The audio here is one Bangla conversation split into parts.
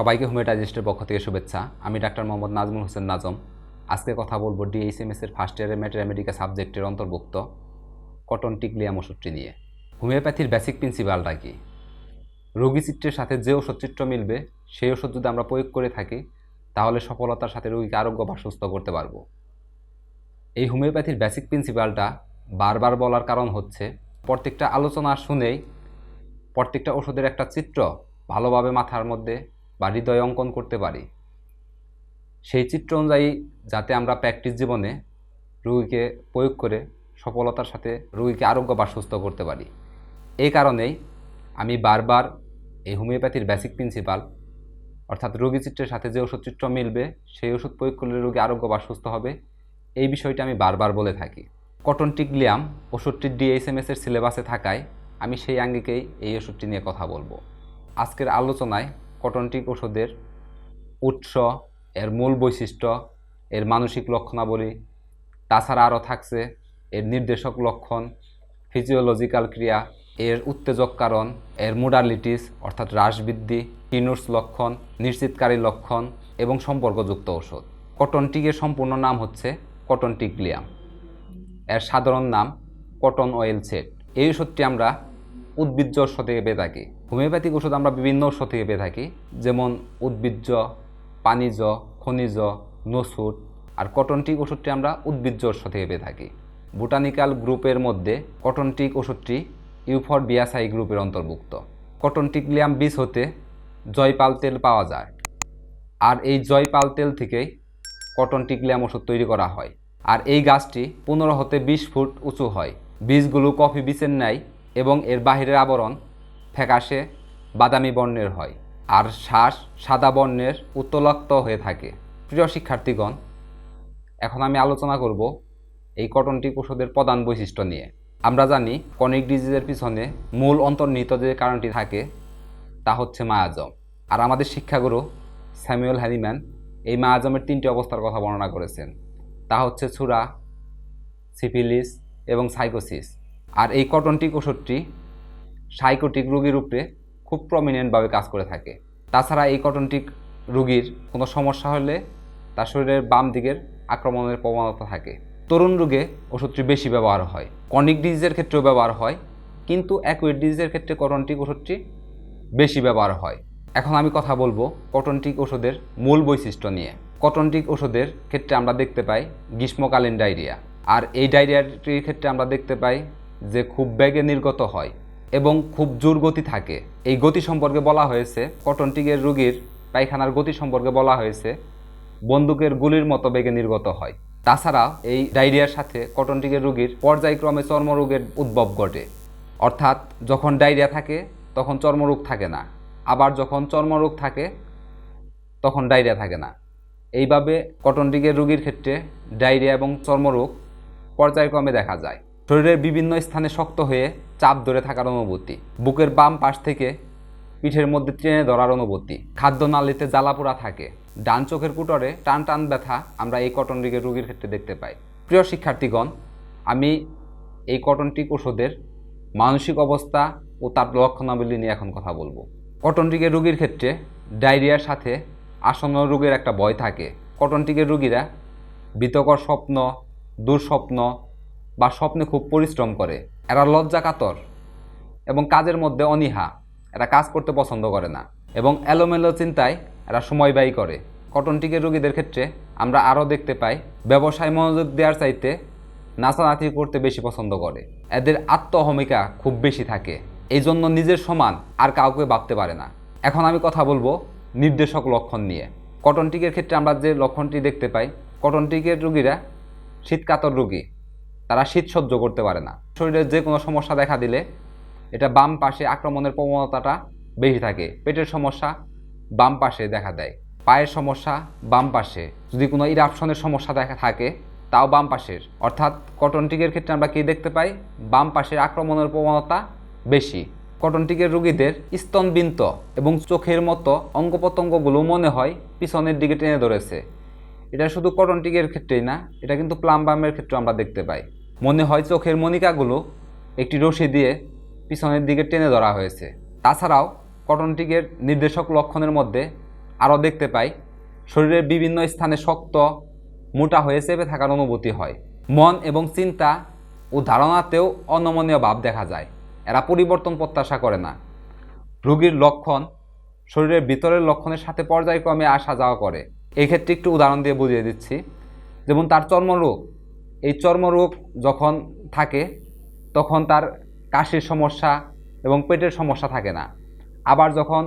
সবাইকে হোমিওটাইজিস্টের পক্ষ থেকে শুভেচ্ছা। আমি ডাক্তার মোহাম্মদ নাজমুল হোসেন নাজম। আজকে কথা বলব ডিএইচএমএস এর ফার্স্ট ইয়ারের ম্যাটেরিয়ামেডিকা সাবজেক্টের অন্তর্ভুক্ত কটন টিকলিয়াম ওষুধটি নিয়ে। হোমিওপ্যাথির বেসিক প্রিন্সিপালটা কি? রোগী চিত্রের সাথে যে ওষুধ চিত্র মিলবে, সেই ওষুধ যদি আমরা প্রয়োগ করে থাকি, তাহলে সফলতার সাথে রোগীকে আরোগ্য বা সুস্থ করতে পারব। এই হোমিওপ্যাথির বেসিক প্রিন্সিপালটা বারবার বলার কারণ হচ্ছে, প্রত্যেকটা আলোচনা শুনেই প্রত্যেকটা ওষুধের একটা চিত্র ভালোভাবে মাথার মধ্যে বা হৃদয় অঙ্কন করতে পারি। সেই চিত্র অনুযায়ী যাতে আমরা প্র্যাকটিস জীবনে রুগীকে প্রয়োগ করে সফলতার সাথে রুগীকে আরোগ্য বা সুস্থ করতে পারি। এই কারণেই আমি বারবার এই হোমিওপ্যাথির বেসিক প্রিন্সিপাল অর্থাৎ রোগী চিত্রের সাথে যে ওষুধ চিত্র মিলবে, সেই ওষুধ প্রয়োগ করলে রোগী আরোগ্য বা সুস্থ হবে, এই বিষয়টি আমি বারবার বলে থাকি। কটন টিকলিয়াম ওষুধটি ডিএসএমএস এর সিলেবাসে থাকায় আমি সেই আঙ্গিকেই এই ওষুধটি নিয়ে কথা বলব। আজকের আলোচনায় কটনটিক ওষুধের উৎস, এর মূল বৈশিষ্ট্য, এর মানসিক লক্ষণাবলী, তাছাড়া আরও থাকছে এর নির্দেশক লক্ষণ ফিজিওলজিক্যাল ক্রিয়া, এর উত্তেজক কারণ, এর মোডালিটিস অর্থাৎ হ্রাসবৃদ্ধি কিনুস লক্ষণ, নিশ্চিতকারী লক্ষণ এবং সম্পর্কযুক্ত ওষুধ। কটনটিকের সম্পূর্ণ নাম হচ্ছে কটনটিকলিয়াম এর সাধারণ নাম কটন অয়েল সেট। এই ওষুধটি আমরা উদ্ভিজ্জ থেকে পেয়ে থাকি হোমিওপ্যাথিক ওষুধ আমরা বিভিন্ন উৎস থেকে পেয়ে থাকি, যেমন উদ্ভিজ্জ, পানিজ, খনিজ নসুট আর কটনটিক ওষুধটি আমরা উদ্ভিজ্জ উৎস থেকে পেয়ে থাকি। বোটানিক্যাল গ্রুপের মধ্যে কটনটিক ওষুধটি ইউফর বিয়াসাই গ্রুপের অন্তর্ভুক্ত। কটনটিকলিয়াম বীজ হতে জয়পাল তেল পাওয়া যায়। আর এই জয়পাল তেল থেকেই কটন টিকলিয়াম ওষুধ তৈরি করা হয়। আর এই গাছটি পনেরো হতে বিশ ফুট উঁচু হয়। বীজগুলো কফি বীজের ন্যায় এবং এর বাহিরের আবরণ ফ্যাকাশে বাদামি বর্ণের হয় আর শ্বাস সাদা বর্ণের উত্তলাক্ত হয়ে থাকে। প্রিয় শিক্ষার্থীগণ, এখন আমি আলোচনা করব এই কটনটিক ওষুধের প্রধান বৈশিষ্ট্য নিয়ে। আমরা জানি কনিক ডিজিজের পিছনে মূল অন্তর্নিহিত যে কারণটি থাকে, তা হচ্ছে মায়াজম। আর আমাদের শিক্ষাগুরু স্যামুয়েল হ্যারিম্যান এই মায়াজমের তিনটি অবস্থার কথা বর্ণনা করেছেন। তা হচ্ছে ছুরা, সিফিলিস এবং সাইকোসিস। আর এই কটনটিক ওষুধটি সাইকোটিক রোগীর উপরে খুব প্রমিনেন্টভাবে কাজ করে থাকে। তাছাড়া এই কটনটিক রোগীর কোনো সমস্যা হলে তার শরীরের বাম দিকের আক্রমণের প্রবণতা থাকে। তরুণ রোগে ওষুধটি বেশি ব্যবহার হয়। কনিক ডিজিজের ক্ষেত্রেও ব্যবহার হয়, কিন্তু অ্যাকুইড ডিজিজের ক্ষেত্রে কটনটিক ওষুধটি বেশি ব্যবহার হয়। এখন আমি কথা বলব কটনটিক ওষুধের মূল বৈশিষ্ট্য নিয়ে। কটনটিক ওষুধের ক্ষেত্রে আমরা দেখতে পাই গ্রীষ্মকালীন ডায়রিয়া। আর এই ডায়রিয়াটির ক্ষেত্রে আমরা দেখতে পাই যে খুব বেগে নির্গত হয়। এবং খুব জোর গতি থাকে। এই গতি সম্পর্কে বলা হয়েছে কটনটিকের রোগীর পায়খানার গতি সম্পর্কে বলা হয়েছে, বন্দুকের গুলির মতো বেগে নির্গত হয়। তাছাড়া এই ডায়রিয়ার সাথে কটনটিকের রোগীর পর্যায়ক্রমে চর্মরোগের উদ্ভব ঘটে। অর্থাৎ যখন ডায়রিয়া থাকে, তখন চর্মরোগ থাকে না। আবার যখন চর্মরোগ থাকে, তখন ডায়রিয়া থাকে না। এইভাবে কটনটিকের রোগীর ক্ষেত্রে ডায়রিয়া এবং চর্মরোগ পর্যায়ক্রমে দেখা যায়। শরীরের বিভিন্ন স্থানে শক্ত হয়ে চাপ ধরে থাকার অনুভূতি, বুকের বাম পাশ থেকে পিঠের মধ্যে ট্রেনে ধরার অনুভূতি, খাদ্যনালীতে জ্বালাপোড়া থাকে, ডান চোখের কুটরে টান টান ব্যথা আমরা এই কটন টিকের রোগীর ক্ষেত্রে দেখতে পাই। প্রিয় শিক্ষার্থীগণ, আমি এই কটনটিক ওষুধের মানসিক অবস্থা ও তার লক্ষণাবলী নিয়ে এখন কথা বলব। কটনটিকের রোগীর ক্ষেত্রে ডায়রিয়ার সাথে আসন্ন রোগের একটা ভয় থাকে। কটনটিকের রোগীরা ভীতকর স্বপ্ন, দুঃস্বপ্ন বা স্বপ্নে খুব পরিশ্রম করে। এরা লজ্জা কাতর এবং কাজের মধ্যে অনীহা। এরা কাজ করতে পছন্দ করে না এবং এলোমেলো চিন্তায় এরা সময় ব্যয় করে। কটনটিকের রোগীদের ক্ষেত্রে আমরা আরও দেখতে পাই, ব্যবসায় মনোযোগ দেওয়ার চাইতে নাচানাচি করতে বেশি পছন্দ করে। এদের আত্মহমিকা খুব বেশি থাকে। এই জন্য নিজের সমান আর কাউকে ভাবতে পারে না। এখন আমি কথা বলব নির্দেশক লক্ষণ নিয়ে। কটনটিকের ক্ষেত্রে আমরা যে লক্ষণটি দেখতে পাই, কটনটিকের রোগীরা শীতকাতর রোগী। তারা শীত সহ্য করতে পারে না। শরীরের যে কোনো সমস্যা দেখা দিলে এটা বাম পাশে আক্রমণের প্রবণতাটা বেশি থাকে। পেটের সমস্যা বাম পাশে দেখা দেয়। পায়ের সমস্যা বাম পাশে। যদি কোনো ইরাপশনের সমস্যা দেখা থাকে, তাও বাম পাশের। অর্থাৎ কটনটিকের ক্ষেত্রে আমরা কী দেখতে পাই? বাম পাশের আক্রমণের প্রবণতা বেশি। কটনটিকের রোগীদের স্তনবিন্ত এবং চোখের মতো অঙ্গ প্রত্যঙ্গগুলো মনে হয় পিছনের দিকে টেনে ধরেছে। এটা শুধু কটনটিকের ক্ষেত্রেই না, এটা কিন্তু প্লামবামের ক্ষেত্রে আমরা দেখতে পাই। মনে হয় চোখের মনিকাগুলো একটি রশি দিয়ে পিছনের দিকে টেনে ধরা হয়েছে। তাছাড়াও কটনটিকের নির্দেশক লক্ষণের মধ্যে আরও দেখতে পাই, শরীরের বিভিন্ন স্থানে শক্ত, মোটা হয়ে চেপে থাকার অনুভূতি হয়। মন এবং চিন্তা ও ধারণাতেও অনমনীয় ভাব দেখা যায়। এরা পরিবর্তন প্রত্যাশা করে না। রোগীর লক্ষণ শরীরের ভিতরের লক্ষণের সাথে পর্যায়ক্রমে আসা যাওয়া করে। এক্ষেত্রে একটু উদাহরণ দিয়ে বুঝিয়ে দিচ্ছি। যেমন তার চর্মরোগ এই চর্মরোগ যখন থাকে, তখন তার কাশির সমস্যা এবং পেটের সমস্যা থাকে না। আবার যখন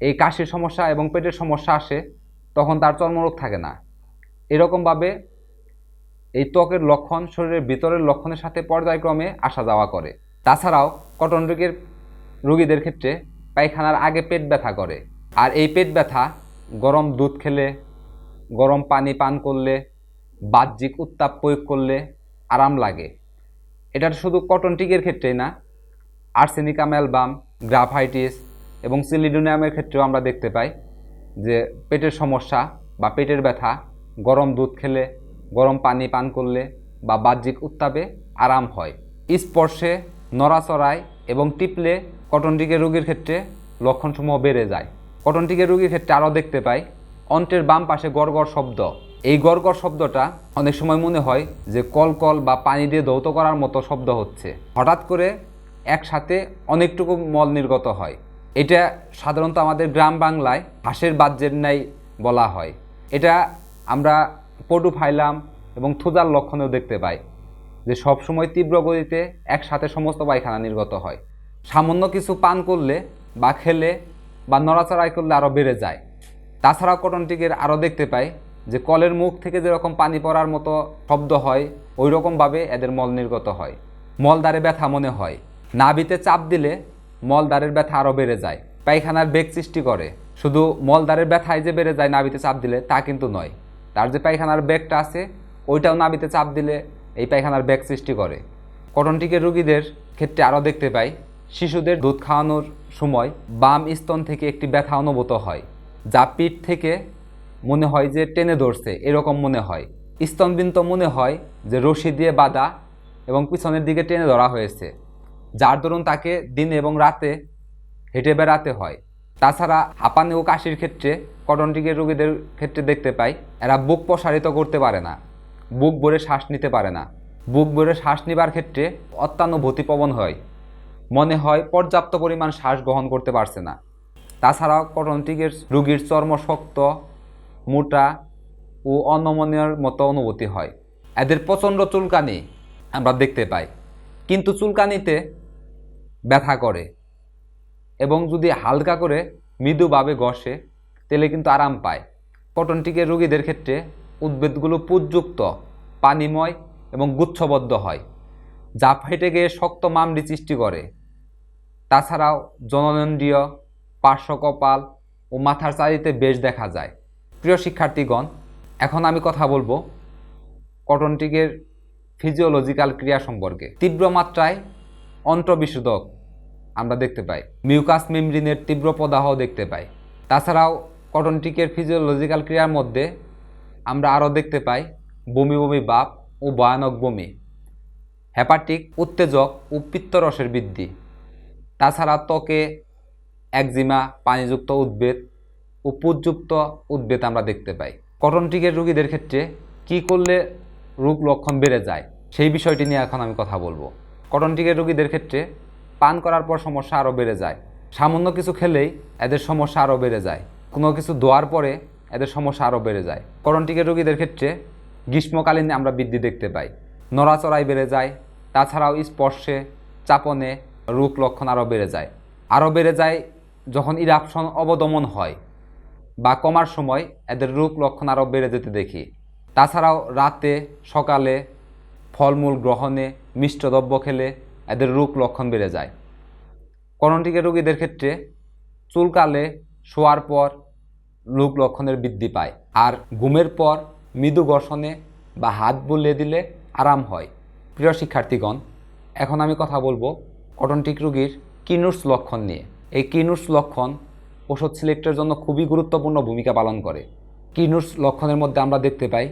এই কাশির সমস্যা এবং পেটের সমস্যা আসে, তখন তার চর্মরোগ থাকে না। এরকমভাবে এই ত্বকের লক্ষণ, শরীরের ভিতরের লক্ষণের সাথে পর্যায়ক্রমে আসা যাওয়া করে। তাছাড়াও কটন রোগের রোগীদের ক্ষেত্রে পায়খানার আগে পেট ব্যথা করে। আর এই পেট ব্যথা গরম দুধ খেলে, গরম পানি পান করলে বাহ্যিক উত্তাপ প্রয়োগ করলে আরাম লাগে। এটা শুধু কটন টিকের ক্ষেত্রেই না আর্সেনিকাম অ্যালবাম গ্রাফাইটিস এবং সিলিডোনিয়ামের ক্ষেত্রেও আমরা দেখতে পাই যে পেটের সমস্যা বা পেটের ব্যথা, গরম দুধ খেলে, গরম পানি পান করলে বা বাহ্যিক উত্তাপে আরাম হয়। স্পর্শে নড়াচড়ায় এবং টিপলে কটন টিকের রোগীর ক্ষেত্রে লক্ষণসমূহ বেড়ে যায়। কটন টিকের রোগীর ক্ষেত্রে আরও দেখতে পাই অন্ত্রের বাম পাশে গড়গড় শব্দ। এই গড়গড় শব্দটা অনেক সময় মনে হয় যে কল কল বা পানি দিয়ে দৌত করার মতো শব্দ হচ্ছে। হঠাৎ করে একসাথে অনেকটুকু মল নির্গত হয়। এটা সাধারণত আমাদের গ্রাম বাংলায় হাঁসের বাজ্যের ন্যায় বলা হয়। এটা আমরা পটু ফাইলাম এবং থুজার লক্ষণেও দেখতে পাই যে সবসময় তীব্র গতিতে একসাথে সমস্ত পায়খানা নির্গত হয়। সামান্য কিছু পান করলে বা খেলে বা নড়াচড়াই করলে আরও বেড়ে যায়। তাছাড়াও কটন টিকের আরও দেখতে পাই যে কলের মুখ থেকে যেরকম পানি পড়ার মতো শব্দ হয় ওই রকমভাবে এদের মল নির্গত হয়। মলদারে ব্যথা মনে হয়। নাভিতে চাপ দিলে মলদারের ব্যথা আরও বেড়ে যায়। পায়খানার বেগ সৃষ্টি করে। শুধু মলদারের ব্যথায় যে বেড়ে যায় নাভিতে চাপ দিলে তা কিন্তু নয়। তার যে পায়খানার বেগটা আছে, ওইটাও নাভিতে চাপ দিলে এই পায়খানার বেগ সৃষ্টি করে। কটন টিকের রোগীদের ক্ষেত্রে আরও দেখতে পাই। শিশুদের দুধ খাওয়ানোর সময় বাম স্তন থেকে একটি ব্যথা অনুভূত হয়, যা পিঠ থেকে মনে হয় যে টেনে ধরছে, এরকম মনে হয়। স্তনবিন্ত মনে হয় যে রশি দিয়ে বাঁধা এবং পিছনের দিকে টেনে ধরা হয়েছে। যার দরুন তাকে দিনে এবং রাতে হেঁটে বেড়াতে হয়। তাছাড়া হাঁপানি ও কাশির ক্ষেত্রে, কটন টিকের রোগীদের ক্ষেত্রে দেখতে পাই, এরা বুক প্রসারিত করতে পারে না। বুক ভরে শ্বাস নিতে পারে না। বুক ভরে শ্বাস নেবার ক্ষেত্রে অত্যানুভূতিপ্রবণ হয়। মনে হয় পর্যাপ্ত পরিমাণ শ্বাস গ্রহণ করতে পারছে না। তাছাড়াও কটন টিকের রোগীর চর্ম শক্ত মোটা ও অনমনীয়র মতো অনুভূতি হয়। এদের প্রচণ্ড চুলকানি আমরা দেখতে পাই। কিন্তু চুলকানিতে ব্যথা করে এবং যদি হালকা করে মৃদুভাবে ঘষে তেলে কিন্তু আরাম পায়। কটন টিকের রোগীদের ক্ষেত্রে উদ্ভিদগুলো পুজযুক্ত পানিময় এবং গুচ্ছবদ্ধ হয়, যা ফেটে গিয়ে শক্ত মামড়ি সৃষ্টি করে। তাছাড়াও জননেন্দ্রিয় পার্শ্বকপাল ও মাথার চারিতে বেশ দেখা যায়। প্রিয় শিক্ষার্থীগণ, এখন আমি কথা বলব কটন টিকের ফিজিওলজিক্যাল ক্রিয়া সম্পর্কে। তীব্র মাত্রায় অন্ত্রবিশোধক আমরা দেখতে পাই। মিউকাস মেমব্রিনের তীব্র প্রদাহ দেখতে পাই। তাছাড়াও কটন টিকের ফিজিওলজিক্যাল ক্রিয়ার মধ্যে আমরা আরও দেখতে পাই বমি বমি বাপ ও ভয়ানক বমি হ্যাপাটিক উত্তেজক ও পিত্তরসের বৃদ্ধি, তাছাড়া ত্বকে একজিমা, পানিযুক্ত উদ্ভিদ ও পুজযুক্ত উদ্ভিদ আমরা দেখতে পাই। কটন টিকের রোগীদের ক্ষেত্রে কি করলে রোগ লক্ষণ বেড়ে যায়, সেই বিষয়টি নিয়ে এখন আমি কথা বলব। কটন টিকের রোগীদের ক্ষেত্রে পান করার পর সমস্যা আরও বেড়ে যায়। সামান্য কিছু খেলেই এদের সমস্যা আরও বেড়ে যায়। কোনো কিছু দোয়ার পরে এদের সমস্যা আরও বেড়ে যায়। কটন টিকের রোগীদের ক্ষেত্রে গ্রীষ্মকালীন আমরা বৃদ্ধি দেখতে পাই। নড়াচড়াই বেড়ে যায়, তাছাড়াও স্পর্শে, চাপনে রোগ লক্ষণ আরও বেড়ে যায়। আরও বেড়ে যায় যখন ইরাপশন অবদমন হয়। বা কমার সময় এদের রোগ লক্ষণ আরও বেড়ে যেতে দেখি। তাছাড়াও রাতে, সকালে ফলমূল গ্রহণে মিষ্টদ্রব্য খেলে এদের রোগ লক্ষণ বেড়ে যায়। করণটিকের রোগীদের ক্ষেত্রে চুলকালে শোয়ার পর রোগ লক্ষণের বৃদ্ধি পায় আর ঘুমের পর মৃদু ঘর্ষণে বা হাত বুলিয়ে দিলে আরাম হয়। প্রিয় শিক্ষার্থীগণ, এখন আমি কথা বলব কটনটিক রোগীর কিনুস লক্ষণ নিয়ে। এই কিনুস লক্ষণ ওষুধ সিলেক্টের জন্য খুবই গুরুত্বপূর্ণ ভূমিকা পালন করে। কিনুস লক্ষণের মধ্যে আমরা দেখতে পাই,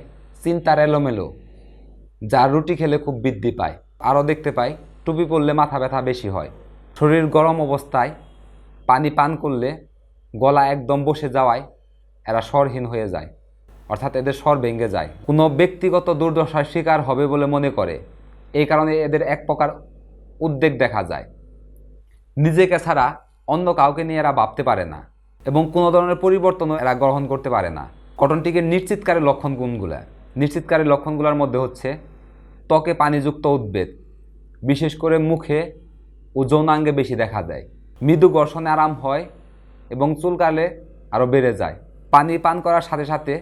চিন্তার এলোমেলো যার রুটি খেলে খুব বৃদ্ধি পায়। আরও দেখতে পাই, টুপি পরলে মাথা ব্যথা বেশি হয়। শরীর গরম অবস্থায় পানি পান করলে গলা একদম বসে যাওয়ায় এরা স্বরহীন হয়ে যায়, অর্থাৎ এদের স্বর ভেঙে যায়। কোনো ব্যক্তিগত দুর্দশার শিকার হবে বলে মনে করে। এই কারণে এদের এক প্রকার উদ্বেগ দেখা যায়। নিজেকে ছাড়া অন্য কাউকে নিয়ে এরা ভাবতে পারে না এবং কোনো ধরনের পরিবর্তনও এরা গ্রহণ করতে পারে না। কটনটিকের নিশ্চিতকারী লক্ষণ কোনগুলো? নিশ্চিতকারী লক্ষণগুলোর মধ্যে হচ্ছে ত্বকে পানিযুক্ত উদ্বেগ, বিশেষ করে মুখে ও যৌনাঙ্গে বেশি দেখা যায় মৃদু ঘর্ষণে আরাম হয় এবং চুলকালে আরও বেড়ে যায়। পানি পান করার সাথে সাথে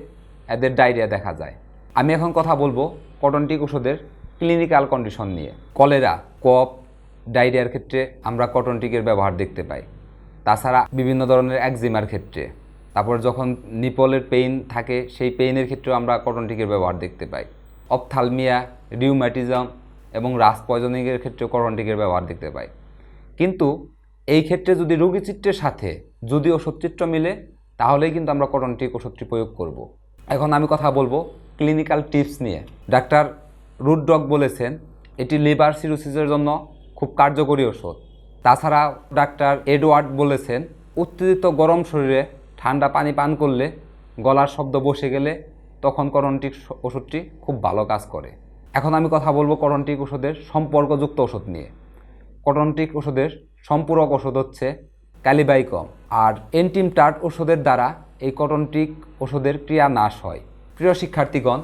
এদের ডায়রিয়া দেখা যায়। আমি এখন কথা বলব কটনটিক ওষুধের ক্লিনিক্যাল কন্ডিশন নিয়ে। কলেরা, কফ, ডায়রিয়ার ক্ষেত্রে আমরা কটনটিকের ব্যবহার দেখতে পাই। তাছাড়া বিভিন্ন ধরনের একজিমার ক্ষেত্রে। তারপর যখন নিপলের পেইন থাকে, সেই পেইনের ক্ষেত্রেও আমরা কটনটিকের ব্যবহার দেখতে পাই। অপথালমিয়া রিউম্যাটিজম এবং রাস পয়জনিংয়ের ক্ষেত্রেও কটনটিকের ব্যবহার দেখতে পাই। কিন্তু এই ক্ষেত্রে যদি রোগীচিত্রের সাথে যদি ওষুধচিত্র মিলে, তাহলেই কিন্তু আমরা কটনটিক ওষুধটি প্রয়োগ করব। এখন আমি কথা বলব ক্লিনিক্যাল টিপস নিয়ে। ডাক্তার রুডডগ বলেছেন, এটি লিভার সিরোসিসের জন্য খুব কার্যকরী ওষুধ। তাছাড়া ডাক্তার এডওয়ার্ড বলেছেন, উত্তেজিত গরম শরীরে ঠান্ডা পানি পান করলে গলার শব্দ বসে গেলে তখন করণটিক ওষুধটি খুব ভালো কাজ করে। এখন আমি কথা বলব করণটিক ওষুধের সম্পর্কযুক্ত ওষুধ নিয়ে। কটনটিক ওষুধের সম্পূরক ওষুধ হচ্ছে ক্যালিবাইকম, আর এন্টিম টার্ট ওষুধের দ্বারা এই কটনটিক ওষুধের ক্রিয়া নাশ হয়। প্রিয় শিক্ষার্থীগণ,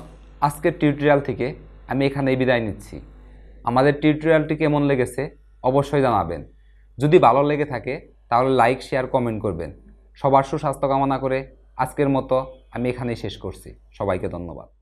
আজকের টিউটোরিয়াল থেকে আমি এখানেই বিদায় নিচ্ছি। আমাদের টিউটোরিয়ালটি কেমন লেগেছে অবশ্যই জানাবেন। যদি ভালো লেগে থাকে, তাহলে লাইক শেয়ার কমেন্ট করবেন। সবার সুস্বাস্থ্য কামনা করে আজকের মতো আমি এখানেই শেষ করছি। সবাইকে ধন্যবাদ।